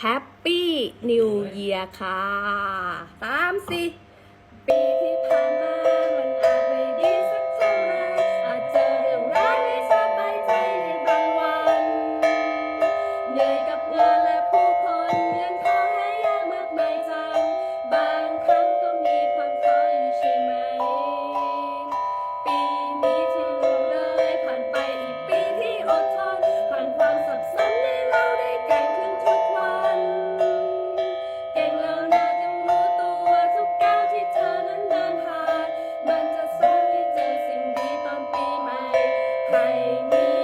แฮปปี้นิวเยียร์ค่ะสามสี่ปีที่ I.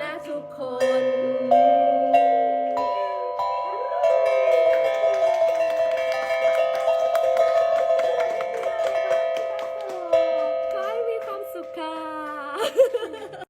นะทุกคนขอให้มีความสุขค่ะ